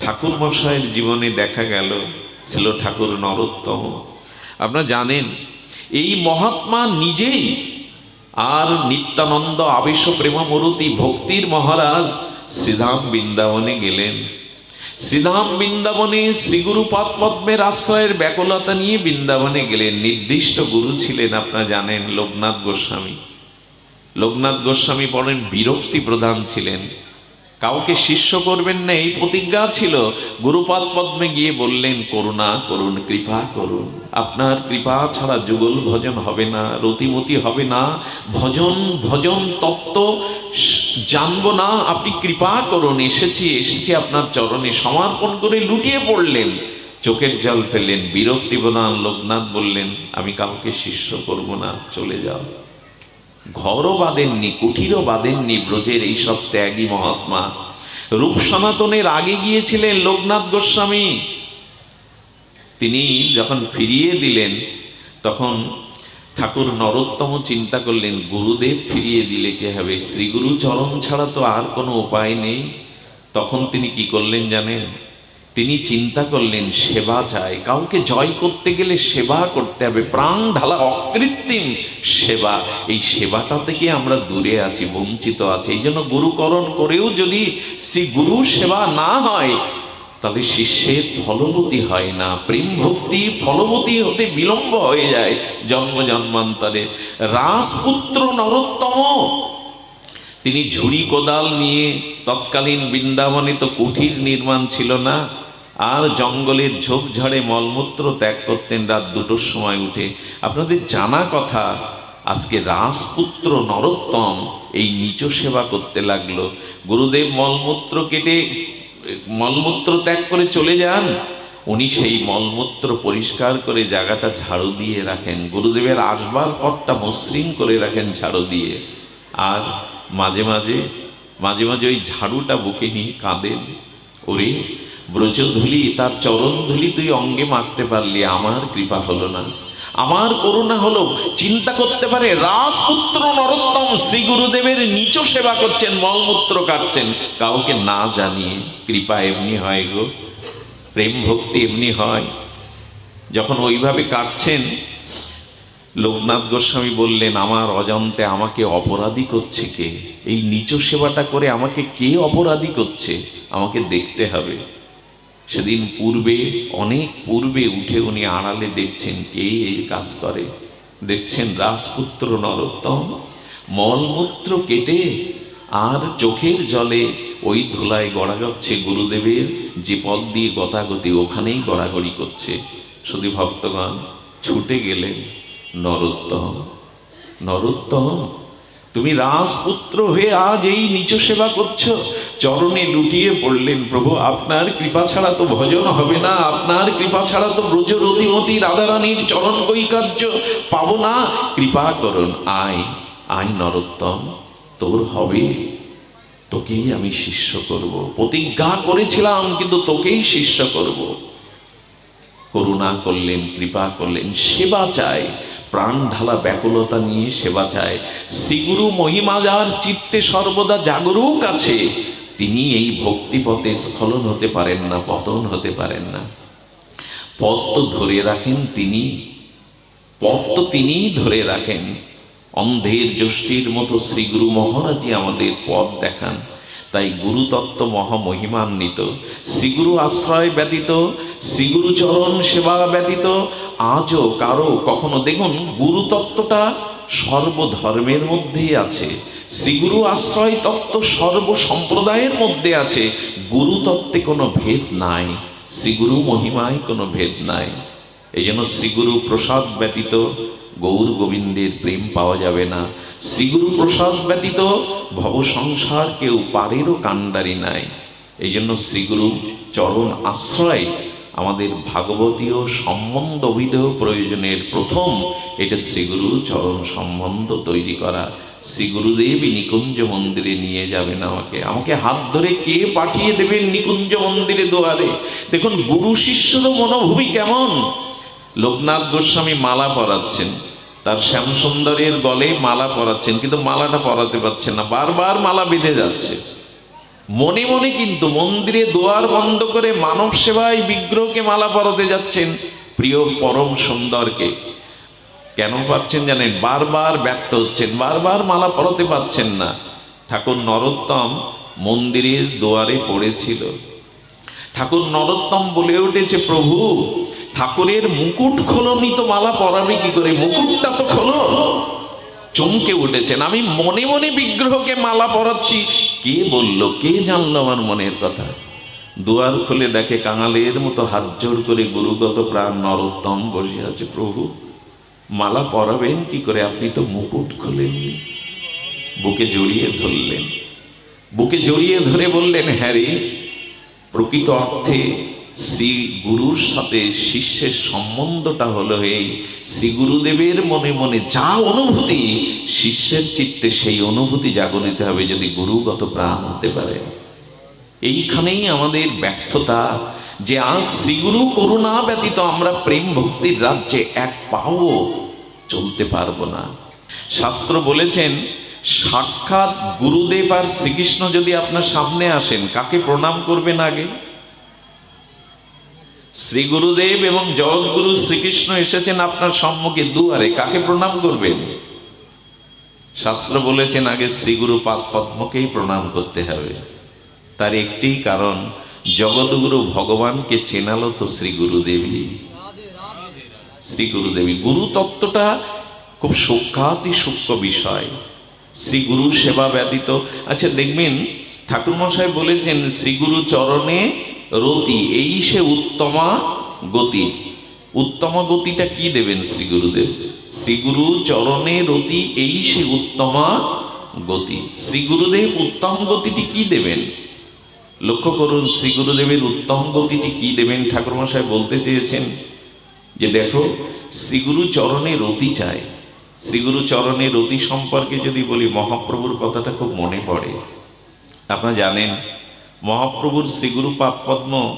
ঠাকুর মশাইয়ের জীবনে দেখা গেল, ছিল ঠাকুর নরোত্তম। আপনারা জানেন, এই মহাত্মা নিজেই আর নিত্যানন্দ আবেশ প্রেমমূরতি ভক্তির মহারাজ শ্রীধাম বৃন্দাবনে গেলেন। শ্রীধাম বৃন্দাবনে শ্রীগুরু পাদ পদ্মের আশ্রয়ের ব্যাকুলতা নিয়ে বৃন্দাবনে গেলেন। নির্দিষ্ট গুরু ছিলেন, আপনারা জানেন, লোকনাথ গোস্বামী। লোকনাথ গোস্বামী বলেন বিরক্তি প্রধান ছিলেন। কাউকে শিষ্য করবেন না, এই প্রতিজ্ঞা ছিল। গুরুপাদ পদ্মে গিয়ে বললেন, করুণা করুন কৃপা করুন আপনার কৃপা ছাড়া যুগল ভজন হবে না, রতিমতি হবে না। ভজন ভজন তত্ত্ব জানব না। আপনি কৃপা করুন এসেছি এসেছি আপনার চরণে। সমর্পণ করে লুটিয়ে পড়লেন। চোখের জল ফেললেন বিরক্তি প্রধান লোকনাথ বললেন, আমি কাউকে শিষ্য করব না, চলে যাও। ঘরও বাঁধেননি কুঠিরও বাঁধেননি ব্রজের এইসব ত্যাগী মহাত্মা। রূপ সনাতনের আগে গিয়েছিলেন লোকনাথ গোস্বামী। তিনি যখন ফিরিয়ে দিলেন, তখন ঠাকুর নরোত্তম চিন্তা করলেন, গুরুদেব ফিরিয়ে দিলে কে হবে? শ্রীগুরু চরণ ছাড়া তো আর কোনো উপায় নেই। তখন তিনি কি করলেন জানেন? তিনি চিন্তা করলেন, সেবা চাই। কাউকে জয় করতে গেলে সেবা করতে হবে। প্রাণ ঢালা অকৃত্রিম সেবা। এই সেবাটা থেকে আমরা দূরে আছি, বঞ্চিত আছি। এই জন্য গুরুকরণ করেও যদি শ্রী গুরু সেবা না হয়, তাহলে শিষ্যের ফলবতী হয় না। প্রেম ভক্তি ফলবতী হতে বিলম্ব হয়ে যায় জন্ম জন্মান্তরে। রাজপুত্র নরোত্তম। তিনি ঝুড়ি কোদাল নিয়ে তৎকালীন বৃন্দাবনে তো কুঠির নির্মাণ ছিল না। আর জঙ্গলের ঝোপঝাড়ে মলমূত্র ত্যাগ করতেন রাত দুটোর সময় উঠে। আপনাদের জানা কথা, আজকে রাজপুত্র নরোত্তম এই নিচ সেবা করতে লাগল। গুরুদেব মলমূত্র কেটে, মলমূত্র ত্যাগ করে চলে যান। উনি সেই মলমূত্র পরিষ্কার করে জায়গাটা ঝাড়ু দিয়ে রাখেন। গুরুদেবের আসবার পথটা মসৃণ করে রাখেন ঝাড়ু দিয়ে। আর মাঝে মাঝে মাঝে মাঝে ওই ঝাড়ুটা বুকে নিয়ে কাঁদেন। ওরে ব্রজধুলি তার চরণ ধুলি তুই অঙ্গে মারতে পারলি, আমার কৃপা হলো না। আমার করুণা হলো, চিন্তা করতে পারে, রাজপুত্র নরোত্তম শ্রী গুরুদেবের নিচ সেবা করছেন, মলমূত্র কাটছেন। কাউকে না জানিয়ে কৃপা এমনি হয় গো, প্রেম ভক্তি এমনি হয়। যখন ওইভাবে কাটছেন, লোকনাথ গোস্বামী বললেন, আমার অজান্তে আমাকে অপরাধী করছে কে? এই নিচ সেবাটা করে আমাকে কে অপরাধী করছে? আমাকে দেখতে হবে। সেদিন পূর্বে, অনেক পূর্বে উঠে উনি আড়ালে দেখছেন কে এই কাজ করে। দেখছেন রাজপুত্র নরোত্তম, মলমূত্র কেটে আর চোখের জলে ওই ধুলায় গড়া যাচ্ছে গুরুদেবের যে পথ দিয়ে গতাগতি ওখানেই গড়াগড়ি করছে। শুধু ভক্তগণ ছুটে গেলেন নরোত্তম। নরোত্তম, তুমি রাজপুত্র হয়ে আজ এই নিচ সেবা করছ? চরণে লুটিয়ে পড়লেন, প্রভু, আপনার কৃপা ছাড়া তো ভজন হবে না। আপনার কৃপা ছাড়া তো ব্রজ রতিমতি রাধারানীর চরণ কৈকার্য পাবো না। কৃপা করুন, আয় আয় নরোত্তম, তোর হবে। তোকেই আমি শিষ্য করব। প্রতিজ্ঞা করেছিলাম, কিন্তু তোকেই শিষ্য করব। করুণা করলেন, কৃপা করলেন, সেবা চায়। প্রাণ ঢালা ব্যাকুলতা নিয়ে সেবা চায়। শ্রীগুরু মহিমা যার চিত্তে সর্বদা জাগরুক আছে। তিনি এই ভক্তিপথে স্খলন হতে পারেন না, পতন হতে পারেন না। পথ তো ধরে রাখেন তিনি, পথ তো তিনিই ধরে রাখেন। অন্ধের যষ্টির মতো শ্রীগুরু মহারাজই আমাদের পথ দেখান। তাই গুরুতত্ত্ব মহামহিমান্বিত শ্রীগুরু আশ্রয় ব্যতীত শ্রীগুরু চরণ সেবা ব্যতীত, আজও কারও কখনো, দেখুন, গুরুতত্ত্বটা সর্বধর্মের মধ্যেই আছে। শ্রীগুরু আশ্রয় তত্ত্ব সর্ব সম্প্রদায়ের মধ্যে আছে। গুরু তত্ত্বে কোনো ভেদ নাই। শ্রীগুরু মহিমায় কোনো ভেদ নাই। এই জন্য শ্রীগুরু প্রসাদ ব্যতীত গৌর গোবিন্দের প্রেম পাওয়া যাবে না। শ্রীগুরু প্রসাদ ব্যতীত ভব সংসার কেউ পারেরও কাণ্ডারি নাই। এই জন্য শ্রীগুরু চরণ আশ্রয় আমাদের ভাগবতীয় সম্বন্ধ অভিধেয় প্রয়োজনের প্রথম, এটা শ্রীগুরু চরণ সম্বন্ধ তৈরি করা। শ্রী গুরুদেবই নিকুঞ্জ মন্দিরে নিয়ে যাবেন আমাকে। আমাকে হাত ধরে কে পাঠিয়ে দেবেন নিকুঞ্জ মন্দিরে দুয়ারে? দেখুন, গুরু শিষ্যরও মনোভূমি কেমন? লোকনাথ গোস্বামী মালা পরাচ্ছেন। তার শ্যামসুন্দরের গলে মালা পরাচ্ছেন, কিন্তু মালাটা পরাতে পারছেন না। বারবার মালা বেঁধে যাচ্ছে। মনে মনে কিন্তু মন্দিরে দুয়ার বন্ধ করে মানব সেবায় বিগ্রহকে মালা পরাতে যাচ্ছেন প্রিয় পরম সুন্দরকে। কেন পাচ্ছেন জানেন বারবার ব্যর্থ হচ্ছেন, বারবার মালা পরাতে পাচ্ছেন না। ঠাকুর নরোত্তম মন্দিরের দুয়ারে পড়েছিল। ঠাকুর নরোত্তম বলে উঠেছে, প্রভু, ঠাকুরের মুকুট খোলনি তো মালা পরাবে কি করে? মুকুটটা তো খোলো। চমকে উঠেছেন, আমি মনে মনে বিগ্রহকে মালা পরাচ্ছি। কে বলল? কে জানলো আমার মনের কথা? দুয়ার খুলে দেখে কাঙালের মতো হাত জোড় করে গুরুগত প্রাণ নরোত্তম বসে আছে, প্রভু মালা পরাবেন, কি করে? আপনি তো মুকুট খোলেননি। বুকে জড়িয়ে ধরলেন। বুকে জড়িয়ে ধরে বললেন হ্যাঁ রে, প্রকৃত অর্থে শ্রী গুরুর সাথে শিষ্যের সম্বন্ধটা হলো এই শ্রী গুরুদেবের মনে মনে যা অনুভূতি, শিষ্যের চিত্তে সেই অনুভূতি জাগরিত হবে যদি গুরুগত প্রাণ হতে পারে। এইখানেই আমাদের ব্যর্থতা যে আজ শ্রীগুরু করুণা ব্যতীত আমরা প্রেম ভক্তির রাজ্যে এক পাও চলতে পারব না। শাস্ত্র বলেছেন, সাক্ষাৎ গুরুদেব আর শ্রীকৃষ্ণ যদি আপনার সামনে আসেন, কাকে প্রণাম করবেন আগে? শ্রী গুরুদেব এবং জগৎগুরু শ্রীকৃষ্ণ এসেছেন আপনার সম্মুখে দুয়ারে, কাকে প্রণাম করবেন? শাস্ত্র বলেছেন, আগে শ্রীগুরু পাদ পদ্মকেই প্রণাম করতে হবে। তার একটি কারণ জগৎগুরু ভগবানকে চেনালো তো শ্রী গুরুদেবী শ্রী গুরুদেবী গুরু তত্ত্বটা খুব সূক্ষাতি সূক্ষ্ম বিষয়। শ্রী গুরু সেবা ব্যতীত। আচ্ছা দেখবেন ঠাকুর মশাই বলেছেন, শ্রী গুরু চরণে রতি, এই সে উত্তমা গতি। উত্তমা গতিটা কি দেবেন শ্রী গুরুদেব? শ্রী গুরু চরণে রতি, এই সে উত্তমা গতি। শ্রী গুরুদেব উত্তম গতিটি কি দেবেন? লক্ষ্য করুন, শ্রী গুরুদেবের উত্তম গতিটি কি দেবেন? ঠাকুরমশাই বলতে চেয়েছেন যে দেখো শ্রীগুরু চরণে রতি চায়। শ্রীগুরু চরণে রতি সম্পর্কে যদি বলি, মহাপ্রভুর কথাটা খুব মনে পড়ে। আপনারা জানেন, মহাপ্রভুর শ্রীগুরু পাদপদ্ম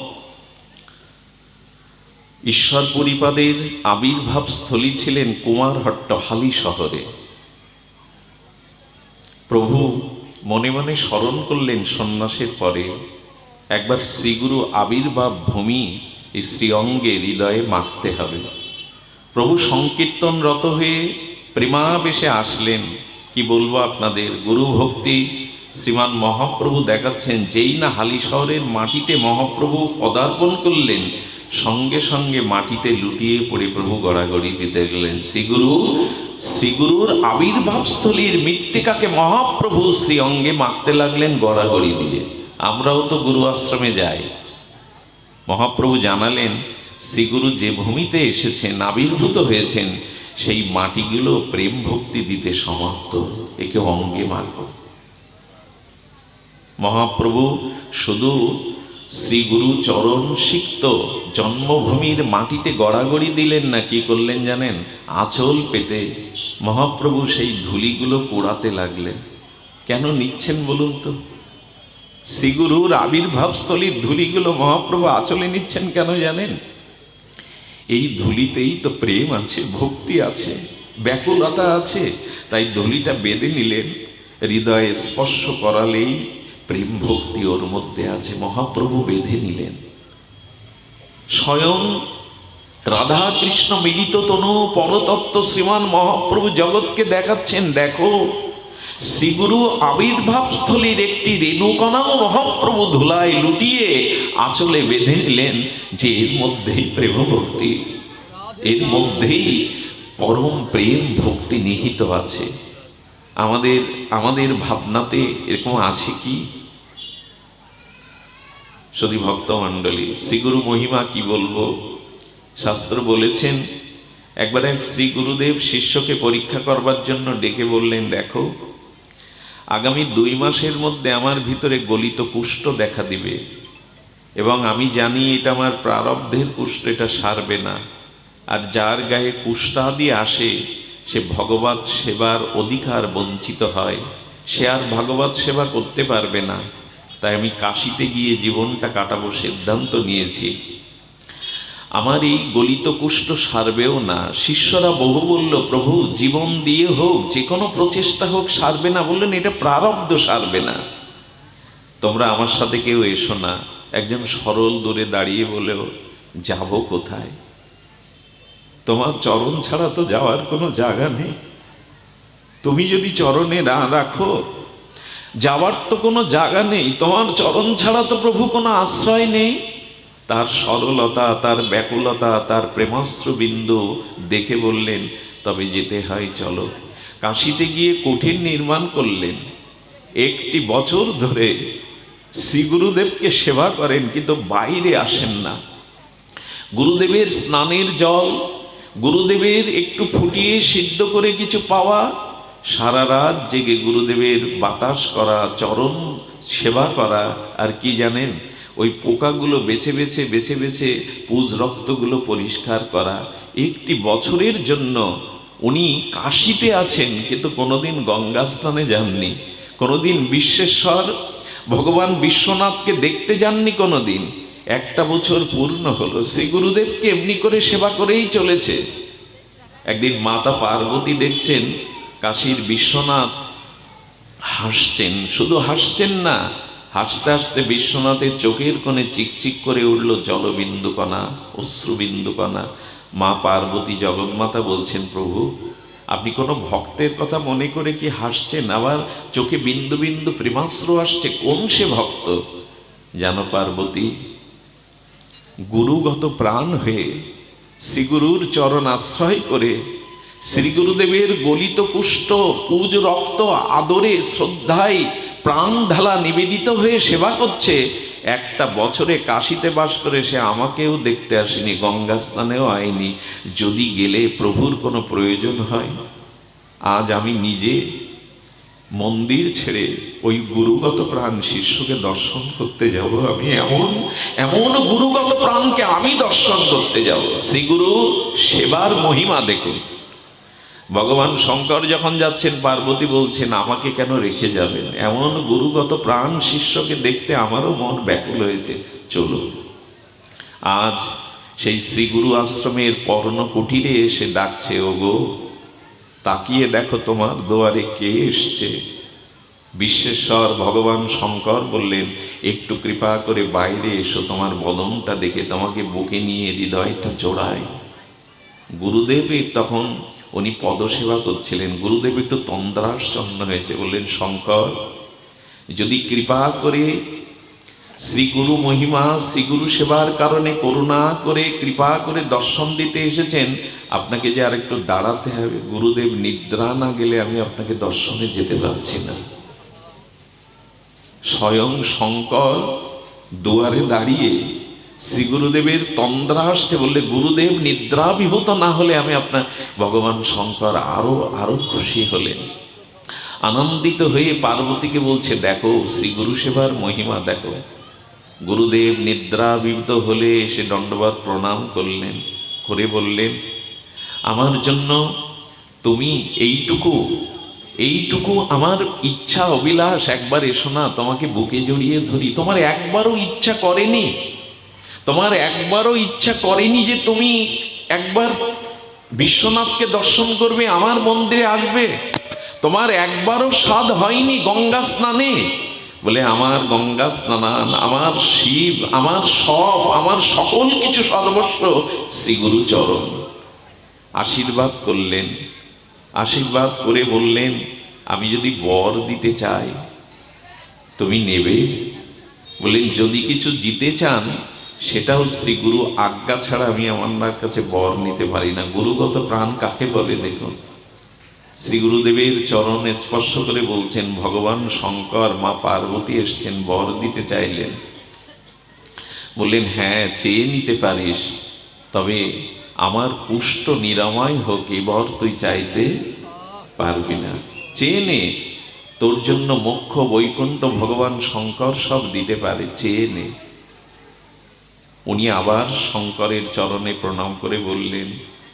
ঈশ্বর পরিপাদের আবির্ভাব স্থলী ছিলেন কুমারহট্ট হালি শহরে। প্রভু মনে মনে স্মরণ করলেন সন্ন্যাসের পরে, একবার শ্রীগুরু আবির্ভাব ভূমি এই শ্রীঅঙ্গে হৃদয়ে মাখতে হবে। প্রভু সংকীর্তনরত হয়ে প্রেমাবেশে আসলেন। কি বলব আপনাদের, গুরু ভক্তি শ্রীমান মহাপ্রভু দেখাচ্ছেন, যেই না হালি শহরের মাটিতে মহাপ্রভু পদার্পণ করলেন সঙ্গে সঙ্গে মাটিতে লুটিয়ে পড়ে প্রভু গড়াগড়ি দিতে গেলেন শ্রীগুরু। শ্রীগুরুর আবির্ভাবস্থলীর মৃত্তিকাকে মহাপ্রভু শ্রী অঙ্গে মাখতে লাগলেন গড়াগড়ি দিয়ে। আমরাও তো গুরু আশ্রমে যাই। মহাপ্রভু জানালেন, শ্রীগুরু যে ভূমিতে এসেছেন, আবির্ভূত হয়েছেন, সেই মাটিগুলো প্রেম ভক্তি দিতে সমাপ্ত। একে অঙ্গে মাখো। মহাপ্রভু শুধু শ্রীগুরু চরণ সিক্ত, জন্মভূমির মাটিতে গড়াগড়ি দিলেন না কি করলেন জানেন? আঁচল পেতে মহাপ্রভু সেই ধুলিগুলো পোড়াতে লাগলেন। কেন নিচ্ছেন বলুন তো? শ্রীগুরুর আবির্ভাবস্থলীর ধুলিগুলো মহাপ্রভু আঁচলে নিচ্ছেন কেন জানেন? এই ধুলিতেই তো প্রেম আছে, ভক্তি আছে, ব্যাকুলতা আছে, তাই ধুলিটা বেঁধে নিলেন, হৃদয়ে স্পর্শ করালেই প্রেম ভক্তি ওর মধ্যে আছে, মহাপ্রভু বেঁধে নিলেন। স্বয়ং রাধা কৃষ্ণ মিলিত তনু পরতত্ত্ব শ্রীমান মহাপ্রভু জগৎকে দেখাচ্ছেন, দেখো, শ্রীগুরু আবির্ভাব স্থলীর একটি রেণুকণাও মহাপ্রভু ধুলায় লুটিয়ে আঁচলে বেঁধে নিলেন, যে এর মধ্যেই প্রেম ভক্তি এর মধ্যেই পরম প্রেম ভক্তি নিহিত আছে। আমাদের আমাদের ভাবনাতে এরকম আছে কি? সদি ভক্ত মণ্ডলী, শ্রীগুরু মহিমা কি বলব? শাস্ত্র বলেছেন, একবার এক শ্রী গুরুদেব শিষ্যকে পরীক্ষা করবার জন্য ডেকে বললেন, দেখো, আগামী দুই মাসের মধ্যে আমার ভিতরে গলিত কুষ্ঠ দেখা দিবে এবং আমি জানি এটা আমার প্রারব্ধের কুষ্ঠ, এটা সারবে না। আর যার গায়ে কুষ্ঠাদি আসে, সে ভগবত সেবার অধিকার বঞ্চিত হয়। সে আর ভগবত সেবা করতে পারবে না। তাই আমি কাশিতে গিয়ে জীবনটা কাটাবো সিদ্ধান্ত নিয়েছি। আমার এই গলিত কুষ্ঠ সারবেও না। শিষ্যরা বহু বলল, প্রভু, জীবন দিয়ে হোক যে কোনো প্রচেষ্টা হোক, সারবে না। বললেন, এটা প্রারব্ধ সারবে না। তোমরা আমার সাথে কেউ এসো না। একজন সরল দূরে দাঁড়িয়ে বলেও যাব কোথায়? তোমার চরণ ছাড়া তো যাওয়ার কোনো জায়গা নেই। তুমি যদি চরণে না রাখো যাওয়ার তো কোনো জায়গা নেই, তোমার চরণ ছাড়া তো প্রভু কোনো আশ্রয় নেই। তার সরলতা, তার ব্যাকুলতা, তার প্রেমাস্ত্র বিন্দু দেখে বললেন, তবে যেতে হয়, চলো। কাশিতে গিয়ে কঠিন নির্মাণ করলেন। একটি বছর ধরে শ্রী গুরুদেবকে সেবা করেন, কিন্তু বাইরে আসেন না। গুরুদেবের স্নানের জল, গুরুদেবের একটু ফুটিয়ে সিদ্ধ করে কিছু পাওয়া সারা রাত জেগে গুরুদেবের বাতাস করা, চরণ সেবা করা, আর কি জানেন? ওই পোকাগুলো বেছে বেছে বেছে বেছে পুজ রক্তগুলো পরিষ্কার করা। একটি বছরের জন্য উনি কাশিতে আছেন, কিন্তু কোনোদিন গঙ্গা স্নানে যাননি। কোনোদিন বিশ্বেশ্বর, ভগবান বিশ্বনাথকে দেখতে যাননি কোনোদিন। একটা বছর পূর্ণ হলো, শ্রী গুরুদেবকে এমনি করে সেবা করেই চলেছে। একদিন মাতা পার্বতী দেখছেন কাশীর বিশ্বনাথ হাসছেন। শুধু হাসছেন না, হাসতে হাসতে বিশ্বনাথের চোখের কোণে চিকচিক করে উঠল জলবিন্দুকণা, অশ্রুবিন্দুকণা। মা পার্বতী জগন্মাতা বলছেন, প্রভু, আপনি কোনো ভক্তের কথা মনে করে কি হাসছেন? আবার চোখে বিন্দু বিন্দু প্রেমাশ্রু আসছে, কোন সে ভক্ত? জানো পার্বতী গুরুগত প্রাণ হয়ে শ্রীগুরুর চরণ আশ্রয় করে শ্রী গুরুদেবের গলিত কুষ্ঠ, পুজ রক্ত, আদরে শ্রদ্ধায় প্রাণ ঢালা নিবেদিত হয়ে সেবা করছে। একটা বছরে কাশিতে বাস করে সে আমাকেও দেখতে আসেনি, গঙ্গা স্নানেও আয়নি। যদি গেলে প্রভুর কোনো প্রয়োজন হয়? আজ আমি নিজে মন্দির ছেড়ে ওই গুরুগত প্রাণ শিষ্যকে দর্শন করতে যাব। আমি এমন এমন গুরুগত প্রাণকে আমি দর্শন করতে যাব। শ্রী গুরু সেবার মহিমা দেখুন। ভগবান শঙ্কর যখন যাচ্ছেন, পার্বতী বলছেন, আমাকে কেন রেখে যাবেন? এমন গুরুগত প্রাণ শিষ্যকে দেখতে আমারও মন ব্যাকুল হয়েছে। চলো। আজ সেই শ্রী গুরু আশ্রমের পর্ণ কুটিরে এসে ডাকছে, ওগো, তাকিয়ে দেখো তোমার দুয়ারে কে এসছে? বিশ্বেশ্বর ভগবান শঙ্কর বললেন, একটু কৃপা করে বাইরে এসো, তোমার বদনটা দেখে তোমাকে বুকে নিয়ে হৃদয়টা জোড়ায়। গুরুদেবের তখন উনি পদসেবা করছিলেন। গুরুদেব একটু তন্দ্রাশ্চন্ন হয়েছে, বললেন, শঙ্কর, যদি কৃপা করে শ্রী গুরু মহিমা শ্রী গুরু সেবার কারণে করুণা করে, কৃপা করে দর্শন দিতে এসেছেন, আপনাকে যে আর একটু দাঁড়াতে হবে, গুরুদেব নিদ্রা না গেলে আমি আপনাকে দর্শনে যেতে পারছি না। স্বয়ং শঙ্কর দুয়ারে দাঁড়িয়ে শ্রী গুরুদেবের তন্দ্রা আসছে বললে, গুরুদেব, নিদ্রা বিভূত না হলে আমি আপনার ভগবান শঙ্কর আরও আরও খুশি হলেন আনন্দিত হয়ে পার্বতীকে বলছে, দেখো শ্রী গুরু সেবার মহিমা দেখো। গুরুদেব নিদ্রাবিত হলে এসে দণ্ডবাদ প্রণাম করলেন, করে বললেন, আমার জন্য তুমি এইটুকু এইটুকু আমার ইচ্ছা অভিলাষ। একবার এসো না, তোমাকে বুকে জড়িয়ে ধরি। তোমার একবারও ইচ্ছা করেনি। তোমার একবারও ইচ্ছা করেনি যে তুমি একবার বিশ্বনাথকে দর্শন করবে, আমার মন্দিরে আসবে। তোমার একবারও স্বাদ হয়নি গঙ্গা স্নানে। বলে, আমার গঙ্গা স্নান আমার শিব, আমার সব, আমার সকল কিছু সর্বস্ব শ্রী গুরুচরণ। আশীর্বাদ করলেন। আশীর্বাদ করে বললেন, আমি যদি বর দিতে চাই, তুমি নেবে। বললেন যদি কিছু জিতে চান সেটাও শ্রী গুরু আজ্ঞা ছাড়া আমি আমার কাছে বর নিতে পারি না। গুরুগত প্রাণ কাকে বলে দেখুন? শ্রী গুরুদেবের চরণ স্পর্শ করে বলছেন, ভগবান শঙ্কর, মা পার্বতী এসছেন, বর দিতে চাইলেন। বললেন হ্যাঁ চেয়ে নিতে পারিস, তবে আমার কুষ্ঠ নিরাময় হোক এই বর তুই চাইতে পারবি না। চেয়ে নে, তোর জন্য মোক্ষ বৈকুণ্ঠ ভগবান শঙ্কর সব দিতে পারে, চেয়ে নে। উনি আবার শঙ্করের চরণে প্রণাম করে বললেন,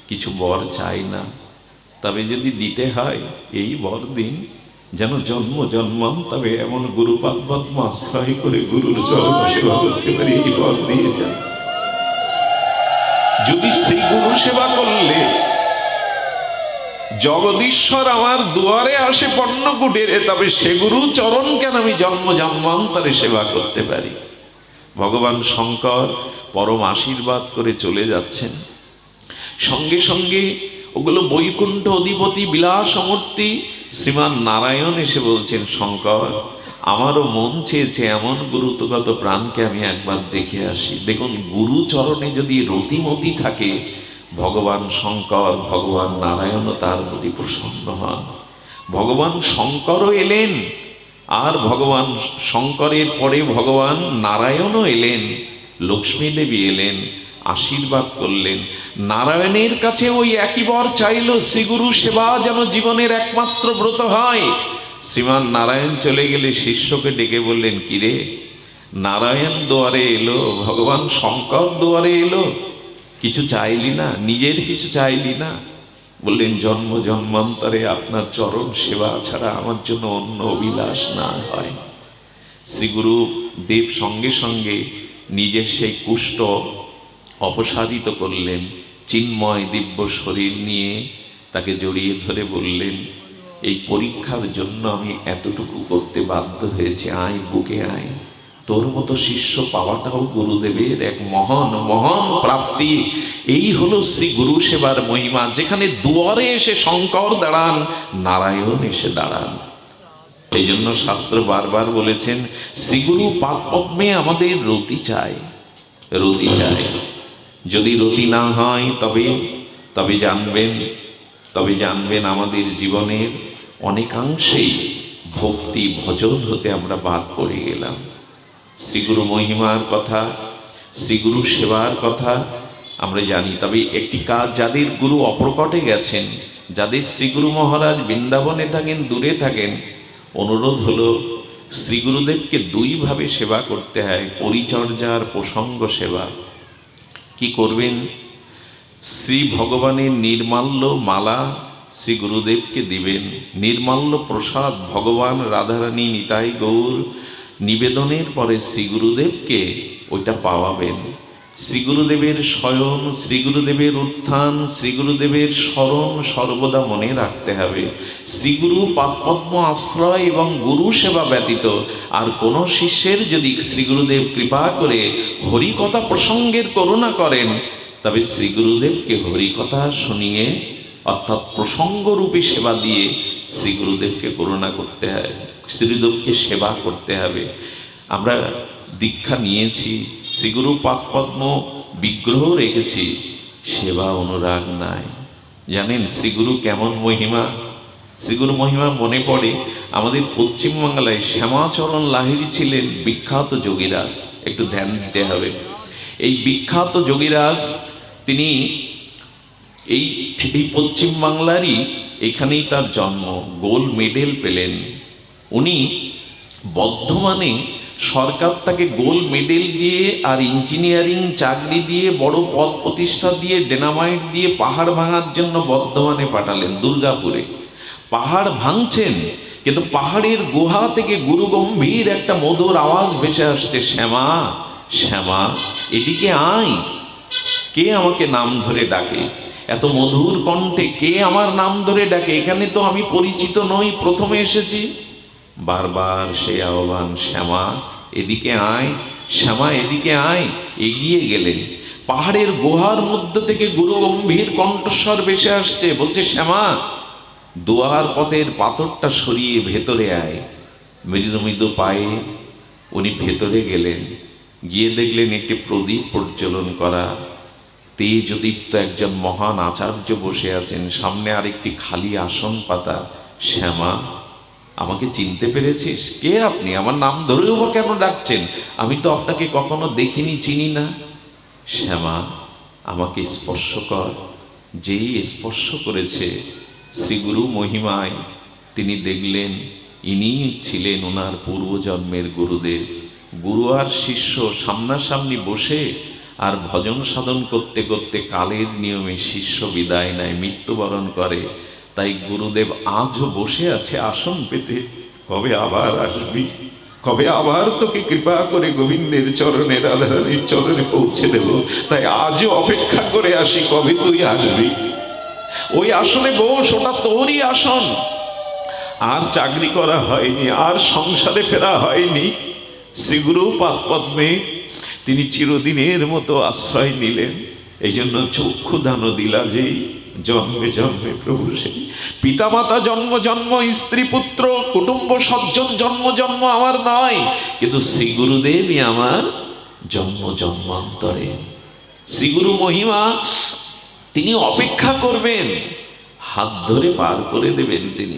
কিছু বর চাই না। তবে যদি দিতে হয়, এই বর দিন। যেন জন্ম জন্মান তবে এমন পদ্ম আশ্রয় করে গুরুর যদি শ্রী গুরু সেবা করলে, জগদীশ্বর আমার দুয়ারে আসে পণ্য কুটিরে তবে সে গুরু চরণ কেন আমি জন্ম জন্মান্তরে সেবা করতে পারি? ভগবান শঙ্কর পরম আশীর্বাদ করে চলে যাচ্ছেন। সঙ্গে সঙ্গে ওগুলো বৈকুণ্ঠ অধিপতি বিলাসমূর্তি শ্রীমান নারায়ণ এসে বলছেন, শঙ্কর, আমারও মন চেয়েছে এমন গুরুত্বগত প্রাণকে আমি একবার দেখে আসি। দেখুন গুরু চরণে যদি রতিমতি থাকে, ভগবান শঙ্কর, ভগবান নারায়ণও তার প্রতি প্রসন্ন হন। ভগবান শঙ্করও এলেন আর ভগবান শঙ্করের পরে ভগবান নারায়ণও এলেন, লক্ষ্মী দেবী এলেন, আশীর্বাদ করলেন। নারায়ণের কাছে ওই একই বর চাইল, শ্রীগুরু সেবা যেন জীবনের একমাত্র ব্রত হয়। শ্রীমান নারায়ণ চলে গেলে শিষ্যকে ডেকে বললেন কিরে নারায়ণ দুয়ারে এলো, ভগবান শঙ্কর দুয়ারে এলো। কিছু চাইলি না? নিজের কিছু চাইলি না? বললেন, জন্ম জন্মান্তরে আপনার চরণ সেবা ছাড়া আমার জন্য অন্য অভিলাষ না হয়। শ্রীগুরু দেব সঙ্গে সঙ্গে নিজের সেই কুষ্ঠ অপসারিত করলেন, চিন্ময় দিব্য শরীর নিয়ে তাকে জড়িয়ে ধরে বললেন, এই পরীক্ষার জন্য আমি এতটুকু করতে বাধ্য হয়েছে, আয় বুকে আয়। তোর মতো শিষ্য পাওয়াটাও গুরুদেবের এক মহান মহান প্রাপ্তি। এই হলো শ্রী গুরু সেবার মহিমা, যেখানে দুয়ারে এসে শঙ্কর দাঁড়ান, নারায়ণ এসে দাঁড়ান। এই জন্য শাস্ত্র বারবার বলেছেন শ্রীগুরু পাদ পদ্মে আমাদের রতি চায় রতি চায় যদি রতি না হয় তবে তবে জানবেন তবে জানবেন আমাদের জীবনের অনেকাংশেই ভক্তি ভজন হতে আমরা বাদ পড়ে গেলাম। শ্রীগুরু মহিমার কথা, শ্রীগুরু সেবার কথা আমরা জানি। তবে একটি কাজ যাদের গুরু অপ্রকটে গেছেন, যাদের শ্রীগুরু মহারাজ বৃন্দাবনে থাকেন, দূরে থাকেন, অনুরোধ হলো শ্রী গুরুদেবকে দুইভাবে সেবা করতে হয়, পরিচর্যার প্রসঙ্গ সেবা। কি করবেন? শ্রী ভগবানের নির্মাল্য মালা শ্রী গুরুদেবকে দিবেন। নির্মাল্য প্রসাদ ভগবান রাধারানী নিতাই গৌর নিবেদনের পরে শ্রী গুরুদেবকে ওইটা পাওয়াবেন। শ্রী গুরুদেবের স্বয়ং শ্রী গুরুদেবের উত্থান শ্রী গুরুদেবের স্মরণ সর্বদা মনে রাখতে হবে। শ্রীগুরু পাদপদ্ম আশ্রয় এবং গুরু সেবা ব্যতীত আর কোনো শিষ্যের যদি শ্রী গুরুদেব কৃপা করে হরিকথা প্রসঙ্গের করুণা করেন, তবে শ্রী গুরুদেবকে হরিকথা শুনিয়ে অর্থাৎ প্রসঙ্গরূপী সেবা দিয়ে শ্রী গুরুদেবকে করুণা করতে হয় শ্রীদেবকে সেবা করতে হবে। আমরা দীক্ষা নিয়েছি, শ্রীগুরু পাদপদ্ম বিগ্রহ রেখেছি, সেবা অনুরাগ নাই। জানেন, শ্রীগুরু কেমন মহিমা? শ্রীগুরু মহিমা মনে পড়ে, আমাদের পশ্চিমবাংলায় শ্যামাচরণ লাহিড়ী ছিলেন বিখ্যাত যোগীরাজ। একটু ধ্যান দিতে হবে। এই বিখ্যাত যোগীরাজ, তিনি এই পশ্চিমবাংলারই এখানেই তার জন্ম গোল্ড মেডেল পেলেন। উনি বর্ধমানে সরকার তাকে গোল্ড মেডেল দিয়ে আর ইঞ্জিনিয়ারিং চাকরি দিয়ে, বড় পদ প্রতিষ্ঠা দিয়ে, ডেনামাইট দিয়ে পাহাড় ভাঙার জন্য বর্ধমানে পাঠালেন, দুর্গাপুরে। পাহাড় ভাঙছেন, কিন্তু পাহাড়ের গুহা থেকে গুরু গম্ভীর একটা মধুর আওয়াজ ভেসে আসছে, শ্যামা শ্যামা, এদিকে আয়। কে আমাকে নাম ধরে ডাকে? এত মধুর কণ্ঠে কে আমার নাম ধরে ডাকে? এখানে তো আমি পরিচিত নই, প্রথমে এসেছি। বারবার সে আহ্বান, শ্যামা, এদিকে আয়, শ্যামা, এদিকে আয়। এগিয়ে গেলেন পাহাড়ের গুহার মধ্যে থেকে গুরু গম্ভীর কণ্ঠস্বর ভেসে আসছে। বলছে, শ্যামা, দোয়ার পথের পাথরটা সরিয়ে ভেতরে আয়। মৃদু মৃদু পায়ে উনি ভেতরে গেলেন। গিয়ে দেখলেন একটি প্রদীপ প্রজ্বলন করা তেজদীপ্ত একজন মহান আচার্য বসে আছেন। সামনে আরেকটি খালি আসন পাতা। শ্যামা, আমাকে চিনতে পেরেছিস? কে আপনি? আমার নাম ধরেও বা কেন ডাকছেন? আমি তো আপনাকে কখনো দেখিনি, চিনি না। শ্যামা, আমাকে স্পর্শ কর। যেই স্পর্শ করেছে শ্রীগুরু মহিমায়, তিনি দেখলেন ইনি ছিলেন ওনার পূর্বজন্মের গুরুদেব। গুরু আর শিষ্য সামনাসামনি বসে আর ভজন সাধন করতে করতে কালের নিয়মে শিষ্য বিদায় নেয়, মৃত্যুবরণ করে। তাই গুরুদেব আজও বসে আছে আসন পেতে। কবে আবার আসবি? কবে আবার তোকে কৃপা করে গোবিন্দের চরণে, রাধারানীর চরণে পৌঁছে দেব? তাই আজও অপেক্ষা করে আসি, কবে তুই আসবি? ওই আসনে বস, ওটা তোরই আসন। আর চাকরি করা হয়নি, আর সংসারে ফেরা হয়নি। শ্রীগুরু পদ্মে তিনি চিরদিনের মতো আশ্রয় নিলেন। এই জন্য চক্ষু দান দিলা যে জন্মে জন্মে প্রভু সেই পিতামাতা জন্ম জন্ম, স্ত্রী পুত্র, কুটুম্ব সজ্জন জন্ম জন্ম আমার নয়, কিন্তু শ্রী গুরুদেবই আমার জন্ম জন্মান্তরে। শ্রীগুরু মহিমা, তিনি অপেক্ষা করবেন, হাত ধরে পার করে দেবেন তিনি।